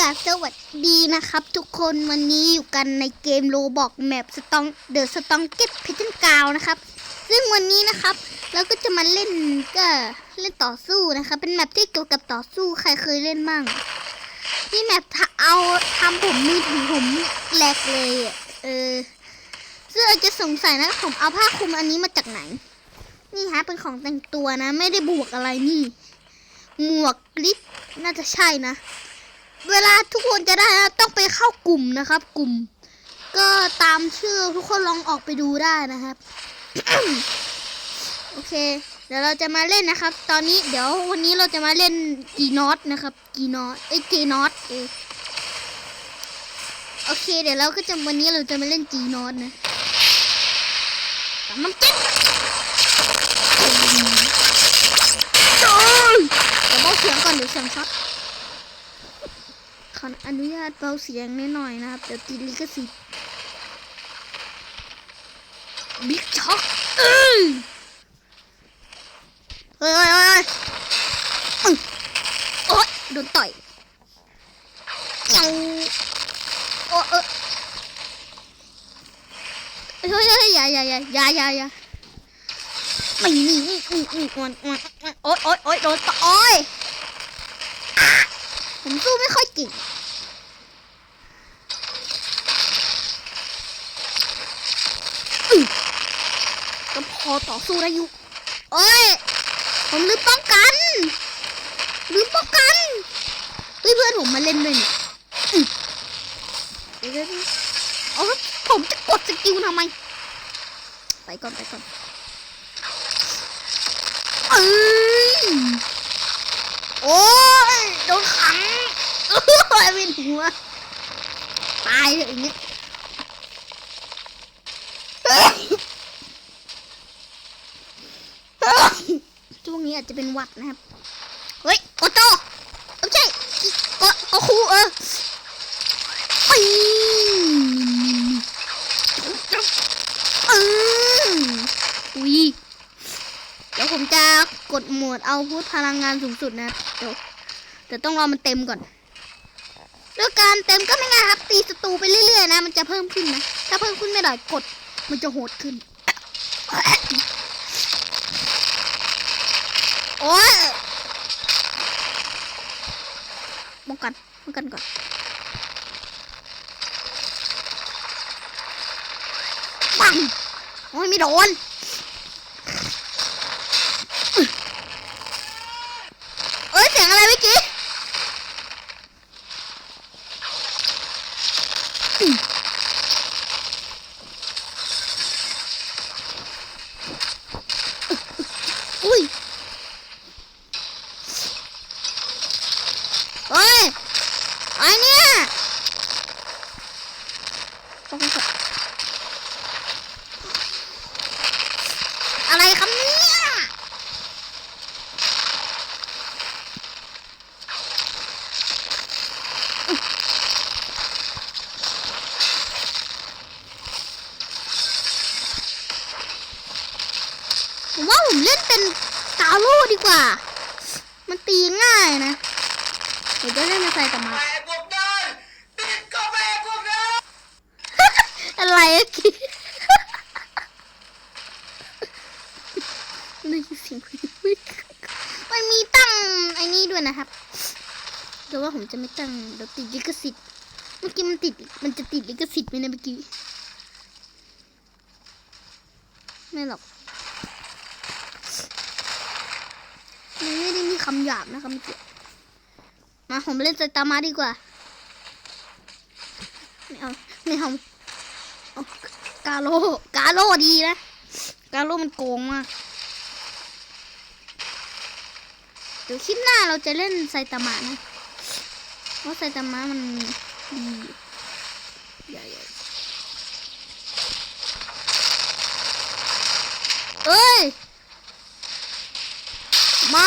กาสสวัสดีนะครับ ทุกคนวันนี้อยู่กันในเกมโลบอกแมปสตองเดอะสตองเก็ตเพชรกาวนะครับ ซึ่งวันนี้นะครับเราก็จะมาเล่นก็เล่นต่อสู้นะครับเป็นแมปที่เกี่ยวกับต่อสู้ใครเคยเล่นมั่งที่แมปถ้าเอาทำผมมือถือผมแหลกเลยเออซึ่งอาจจะสงสัยนะผมเอาผ้าคลุมอันนี้มาจากไหน นี่ฮะเป็นของแต่งตัวนะ ไม่ได้บวกอะไรนี่ หมวกลิปน่าจะใช่นะ เวลาทุกคนจะได้นะต้องไปเข้ากลุ่มนะครับ กลุ่ม ก็ตามชื่อทุกคนลองออกไปดูได้นะครับ โอเค เดี๋ยวเราจะมาเล่นนะครับ ตอนนี้เดี๋ยววันนี้เราจะมาเล่นกีนอตนะครับ กีนอตเอ้ยกีนอตเอโอเค เดี๋ยวเราก็จะวันนี้เราจะมาเล่นจีนอตนะตามน้ำจิ้มเดี๋ยวเบาเสียงก่อนเดี๋ยวเสียงช็อต ออนุญาตเบาเสียงนิดหน่อยนะครับ เดี๋ยวติดลิขสิทธิ์บิ๊กช็อตเอ้ยเฮ้ยเฮ้ยเฮ้ยโอ๊ยโดนต่อยยังโอ้เออเฮ้ยเฮ้ยอย่าอย่าอย่าอย่าอย่าอย่าไม่มีอืมอืมอืมอ่อนอ่อนอ่อนโอ๊ยโอ๊ยโอ๊ยโดนต่อยผมสู้ไม่ค่อยเก่ง อต่อสู้ได้อยู่เอ้ย ผมลืมป้องกัน ลืมป้องกันเฮ้ยเพื่อนผมมาเล่นด้วยนี่เดี๋ยวเดี๋ยวเดี๋ยวเอาแล้วผมจะกดสกิลทำไม ไปก่อนไปก่อนเอ้ยโอ้ยโดนขังเอ้ยเวียนหัว ตายเลยอย่างเงี้ย ช่วง นี้อาจจะเป็นวัดนะครับ เฮ้ย โอโตไม่ใช่โอโอคูเออไปเอออุ้ยเดี๋ยวผมจะกดหมวดเอาพุทพลังงานสูงสุดนะเดี๋ยวเดี๋ยวต้องรอมันเต็มก่อนแล้วการเต็มก็ไม่ง่ายครับ ตีศัตรูไปเรื่อยๆนะ มันจะเพิ่มขึ้นนะ ถ้าเพิ่มขึ้นไม่ได้กด มันจะโหดขึ้น อ้ยป้องกันป้องกันก่อนปังโอ้ยไม่โดน เอ้ย เสียงอะไรเมื่อกี้อุ้ย เฮ้ย ไอ้เนี่ยป้องกันก่อนอะไรครับเนี่ยผมว่าผมเล่นเป็นกาโร่ดีกว่า มันตีง่ายนะ เดี๋ยวจะเล่นเป็นไซตามะ แม่พวกนั้นติดก็แม่พวกนั้น อะไรอะกี้ได้ยินเสียงวิ่ง มันมีตั้งไอ้นี่ด้วยนะครับเดี๋ยวว่าผมจะไม่ตั้งเดี๋ยวติดลิขสิทธิ์เมื่อกี้มันติด มันจะติดลิขสิทธิ์ไหมนะเมื่อกี้ไม่หรอกมันไม่ได้มีคำหยาบนะครับเมื่อกี้มาผมเล่นไซตามะดีกว่าไม่เอาไม่เอาเอากาโลกาโลดีนะ กาโลมันโกงมาก เดี๋ยวคลิปหน้าเราจะเล่นไซตามะนะเพราะไซตามะมันดีใหญ่เอ้ยไม่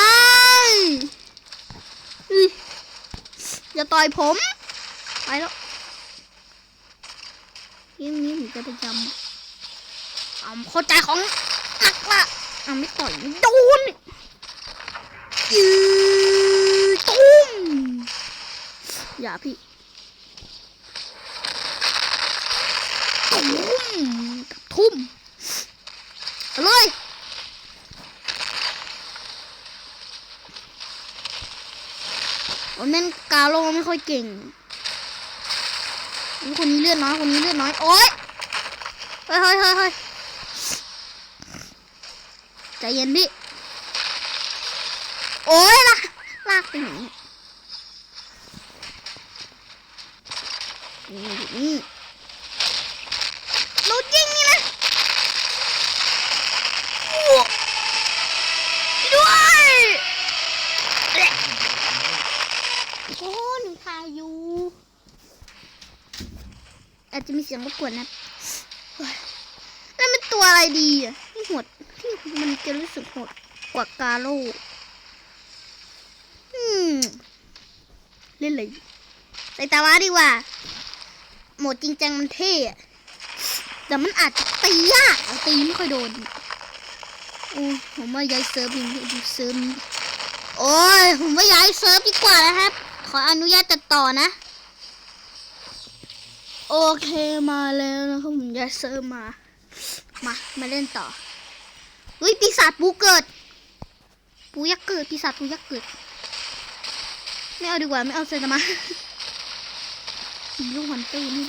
อย่าต่อยผม ไปแล้วเรื่องนี้ผมจะไปจำเอาเข้าใจของหนักละเอาไม่ต่อยไม่โดน ยืดตุ้มอย่าพี่ทุ่มทุ่มเลยโอ้แม่นกาโลไม่ค่อยเก่งคนนี้เลือดน้อย คนนี้เลือดน้อย โอ๊ยเฮ้ยเฮ้ยเฮ้ยเฮ้ยใจเย็นพี่ โอ๊ยลากลากไปไหนเนี่ยนี่อยู่นี่รู้จริงนี่นะโอ้ด้วยเอ๊ะโอ้หนึ่งพายุอาจจะมีเสียงรบกวนนะแล้วมันตัวอะไรดีอะที่หดที่มันจะรู้สึกหดกว่ากาโล อืม เล่นเลยใส่ตาวาดีกว่า โหมดจริงจังมันเท่แต่มันอาจจะตียากตีไม่ค่อยโดนโอ้ผมว่าย้ายเซิร์ฟดีดูเซิร์ฟนี้โอ้ยผมว่าย้ายเซิร์ฟดีกว่านะครับ ขออนุญาตตัดต่อนะ โอเคมาแล้วนะครับผมย้ายเซิร์ฟมา มามาเล่นต่อเฮ้ยปีศาจปูเกิด ปูยักษ์เกิดปีศาจปูยักษ์เกิด ไม่เอาดีกว่าไม่เอาเซนมาลูกหันตีนี่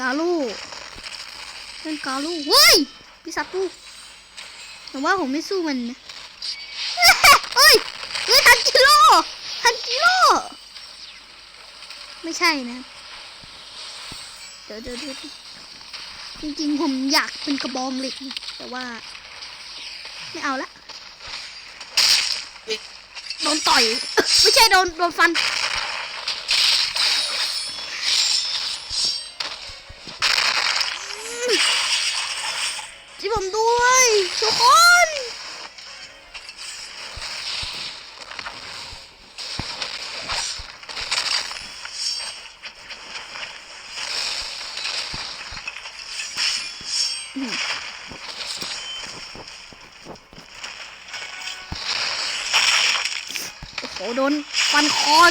กาลูเล่นกาลูเฮ้ยปีศาจปูแต่ว่าผมไม่สู้มันนะเฮ้ยเฮ้ยทันจิโร่ทันจิโร่ไม่ใช่นะเดี๋ยวเดี๋ยวจริงๆผมอยากเป็นกระบองเหล็ก แต่ว่า ไม่เอาละ โดนต่อย ไม่ใช่โดนโดนฟัน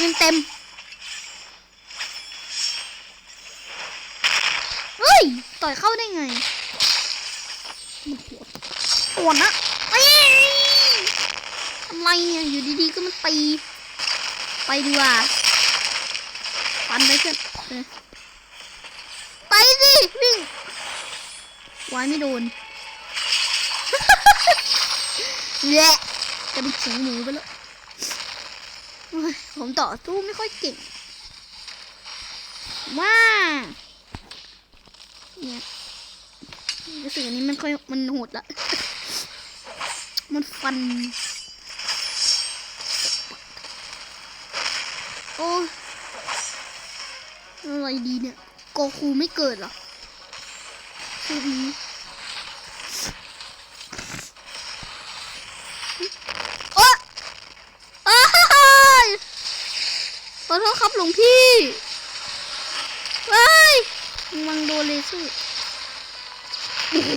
นคอเต็มเฮ้ย ต่อยเข้าได้ไงมันหัวปวดนะเอ้ยอะไรเนี่ย อยู่ดีๆ ก็มันตี ไปดีกว่าฟันไปเพื่อนไปสิ วิ่งไว้ไม่โดนแย่จะเป็นเสียงหมูไปแล้ว ผมต่อสู้ไม่ค่อยเก่งว่าเนี่ยรู้สึกอันนี้มันค่อยมันโหดละมันฟัน โอ้อะไรดีเนี่ยโกคูไม่เกิดหรอคือนี้โอ๊ะ เอ้ยขอโทษครับหลวงพี่เฮ้ยมังโดนเลเซอร์โอ้โห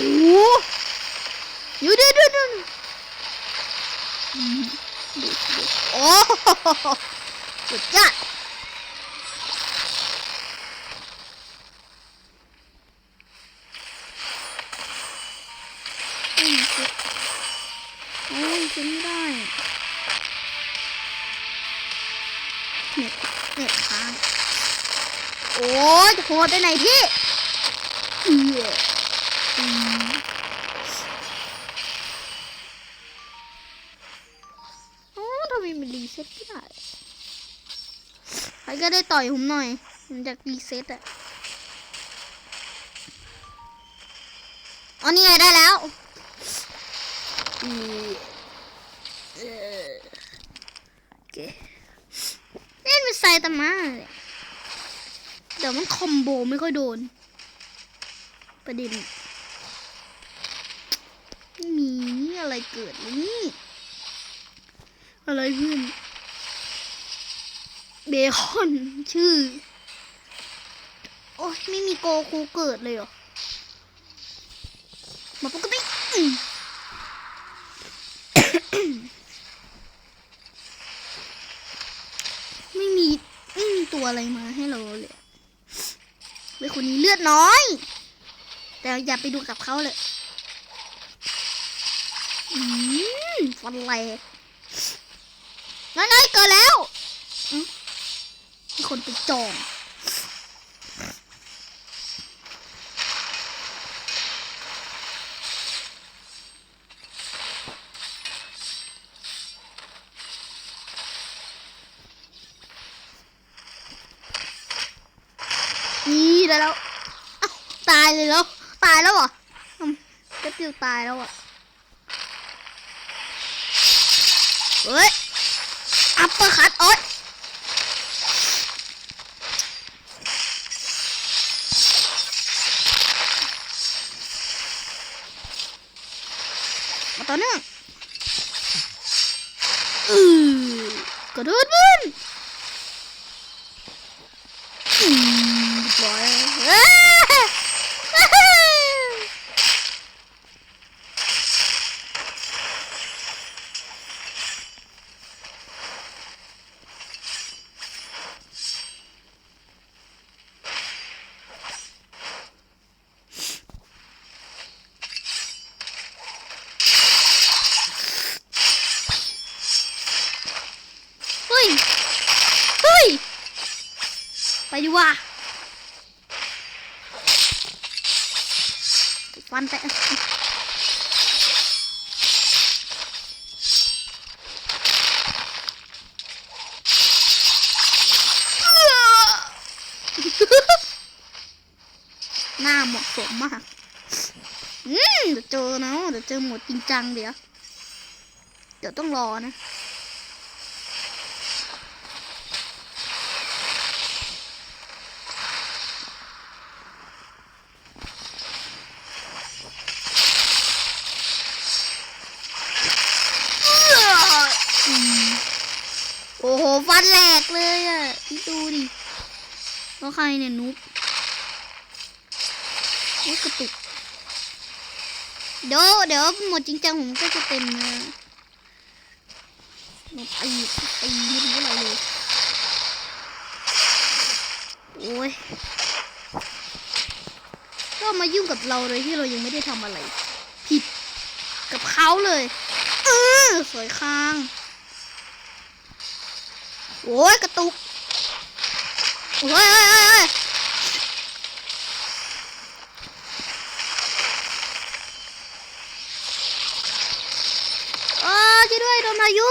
อยู่เดี๋ยวเดี๋ยวเดี๋ยวอืมดูดูโอ้โห สุดยอดโอ้ยเจ็บโอ้ยเจ็บไม่ได้เน็ตเน็ตค้างโอ้ยจะโหดไปไหนพี่เอื ซ็ตไม่ได้ใครก็ได้ต่อยผมหน่อยผมอยากรีเซ็ตอะอ๋อนี่ไงได้แล้วอือเออโอเคเล่นเป็นไซตามะเลยเดี๋ยวมันคอมโบไม่ค่อยโดน ประเด็นไม่มีอะไรเกิดเลยนี่ อะไรเพื่อน เบคอนชื่อ โอ้ยไม่มีโกคูเกิดเลยเหรอ มาปกติอืมตัวอะไรมาให้เราเลยเว้ยคนนี้เลือดน้อย แต่อย่าไปดูกับเขาเลยอืมฟันแหลกนั่นไงเกิดแล้ว คนไปจองนี่ได้แล้วอ้าตายเลยแล้วตายแล้วเหรออืมเจะติวตายแล้วอะเฮ้ยอัปเปอร์คัตโอ๊ย ต่อเนื่องอือกระโดดบึ้นอืมเรียบร้อยเอ้ย เฮ้ย เฮ้ย ไปดีกว่า ฟันไปหน้าเหมาะสมมาก อืมเดี๋ยวเจอนะเดี๋ยวเจอหมดจริงจังเดี๋ยว เดี๋ยวต้องรอนะ อืมโอ้โห ฟัน แหลกเลยอะพี่ดูดิแล้วใครเนี่ยนุ๊กนุ๊กกระตุกเดี๋ยวเดี๋ยวหมดจริงจังผมก็จะเต็มเลยหมดตีตีไม่รู้อะไรเลยโอ้ยก็มายุ่งกับเราเลยที่เรายังไม่ได้ทำอะไร ผิดกับเขาเลยเออสวยค้าง โอ้ยกระตุกโอ้ยเอ้ยเอ้ยเอ้ยช่วยด้วยโดนพายุ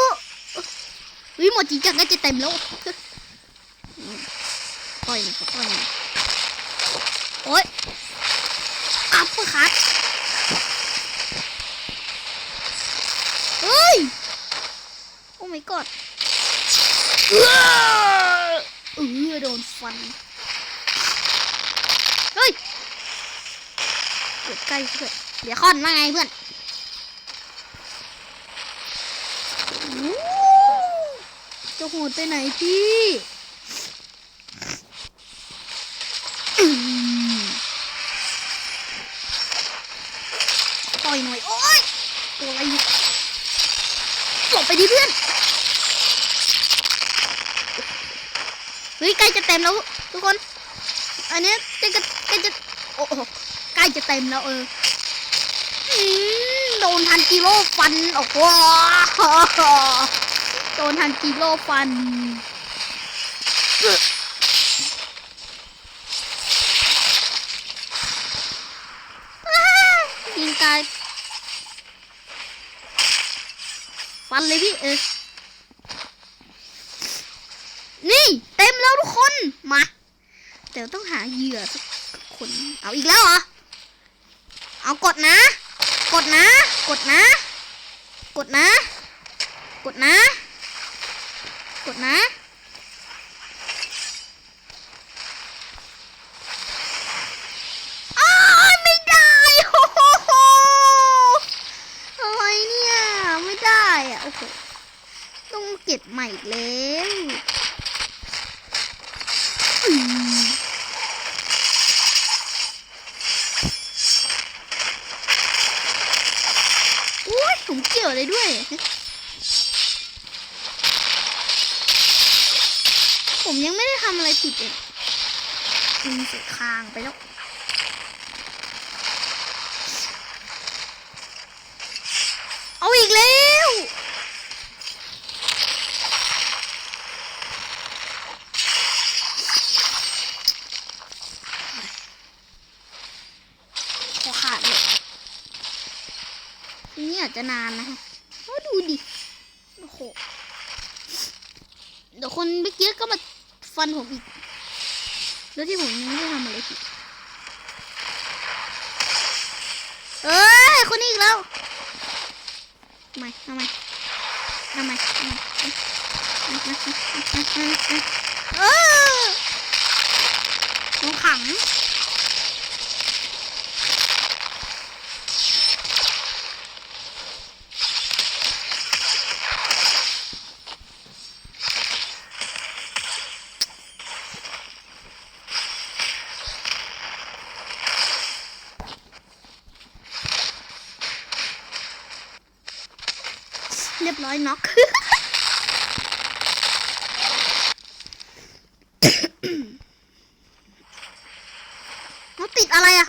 วิหมดจริงจังก็จะเต็มแล้วปล่อยหน่อยปล่อยโอ้ยอัปเปอร์คัทเฮ้ย โอ้ my god เออเอ วันเฮ้ยเกิดใกล้เพื่อนเดี๋ยวคอนว่าไงเพื่อนจะโหดไปไหนพี่ต่อยหน่อย โอ๊ยตัวอะไรเนี่ยหลบไปดิเพื่อน ฮ้ยใกล้จะเต็มแล้วทุกคน อันนี้ยใกล้จะจะโอ้โหใกล้จะเต็มแล้วเออโดนทันจิโร่ฟันโอ้โหโดนทันจิโร่ฟันยิงกายฟันเลยพี่เออ นี่เต็มแล้วทุกคนมาเดี๋ยวต้องหาเหยื่อสักคน เอาอีกแล้วเหรอ เอากดนะ กดนะ กดนะ กดนะ กดนะ กดนะอ้าวไม่ได้โอ้โหอะไรเนี่ยไม่ได้อะโอ้โหต้องเก็บใหม่อีกแล้วอืมโอ้ย ผมเกี่ยวอะไรด้วย ผมยังไม่ได้ทำอะไรผิดเลยยิงใส่คางไปแล้ว เอาอีกแล้ว ขอขาดเลยทีนี้อาจจะนานนะฮะโอ้ดูดิ โอ้โห เดี๋ยวคนเมื่อกี้ก็มาฟันผมอีก แล้วที่ผมยังไม่ได้ทำอะไรผิดเอ้ย คนนี้อีกแล้วทำไมทำไมทำไมทำไมเออผมขัง เรียบร้อยน็อก มันติดอะไรอะ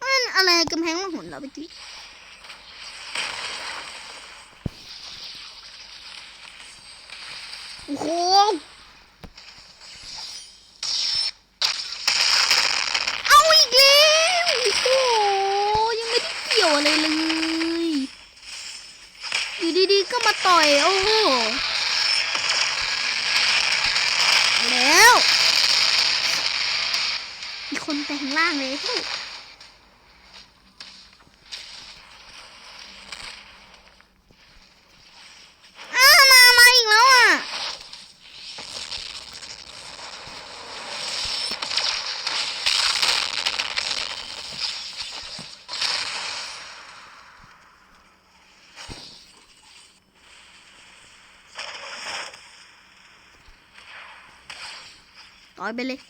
มันอะไรกำแพงล่องหนเหรอเมื่อกี้โอ้โห เอาอีกแล้วโอ้โห ยังไม่ได้เกี่ยวอะไรเลย อยู่ดีๆ ก็มาต่อย โอ้โหเอาแล้ว มีคนไปข้างล่างเลยพวกอ้าวมา มาอีกแล้วอะ ต่ อยไปเลย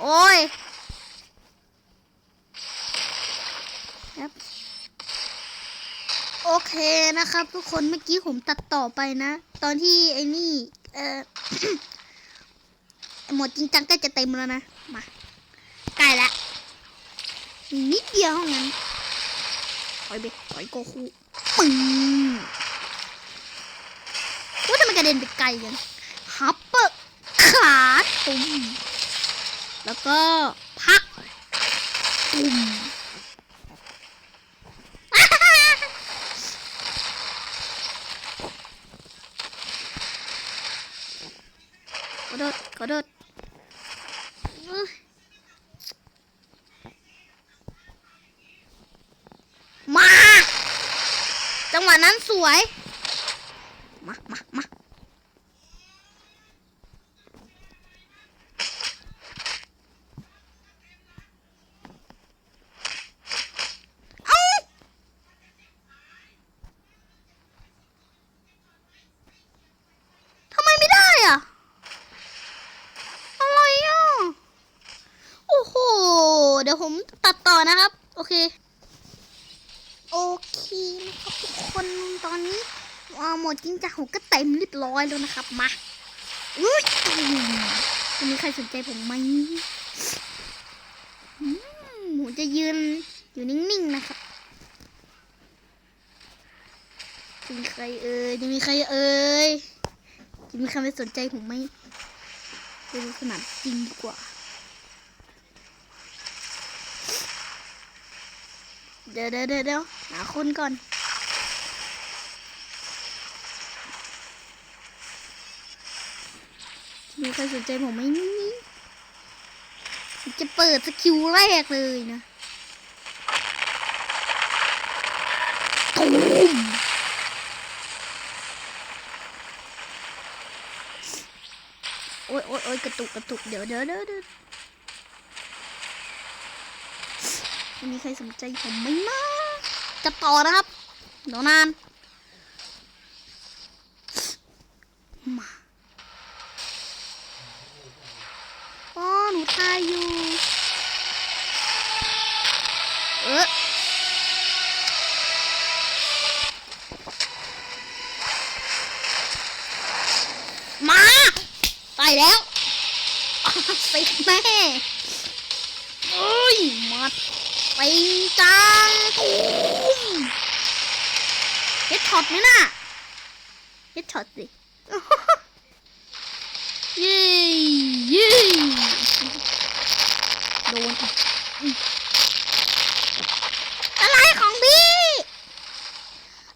โอ้ยครับโอเคนะครับ ทุกคนเมื่อกี้ผมตัดต่อไปนะ ตอนที่ไอ้นี่ เออหมดจริงจังกล้จะเต็มแล้วนะ มาใกล้ละนิดเดียวเท่านั้นต่อยไปต่อยโกคูปึ้งว่าทำไมกระเด็นไปไกลกัน ตุ่มแล้วก็พักตุ่มกระโดดกระโดดมา จังหวะนั้นสวย มามามา เอ้าทำไมไม่ได้อะ อะไรอะ โอ้โห เดี๋ยวผมตัดต่อนะครับ โอเค โอเคนะครับทุกคนตอนนี้ อ่าหมดจริงจังผมก็เต็มเรียบร้อยแล้วนะครับมาอุ้ยวันนี้ใครสนใจผมไหมอืมผมจะยืนอยู่นิ่งๆนะครับจะมีใครเอ่ยจะมีใครเอ่ยจะมีใครไม่สนใจผมไหมไปดูสนามจริงดีกว่าเดี๋ยวเดี๋ยวเดี๋ยวเดี๋ยวหาคนก่อน ใครสนใจผมไหมนี่จะเปิดสกิลแรกเลยนะตูมโอ๊ยโอ๊ยโอ๊ยกระตุกกระตุกเดี๋ยวเดี๋ยวเดี๋ยวเดี๋ยวมีใครสนใจผมไหมนะจะต่อนะครับเดี๋ยวนาน มา อ๋อหนูทายอยู่ เออมาแล้วสิแม่เอ้ยมาปิงจังตูมเฮ็ดช็อตไหมน่ะเฮ็ดช็อตสิเย้เย้โดนอะไรของพี่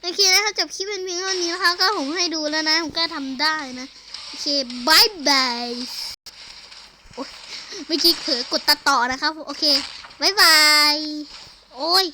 โอเคนะคะจบคลิปเป็นเพียงเท่านี้นะคะก็ผมให้ดูแล้วนะ ผมก็ทำได้นะ โอเคบายบายโอ๊ยเมื่อกี้เผลอกดตัดต่อนะครับ โอเคบายบาย โอ้ย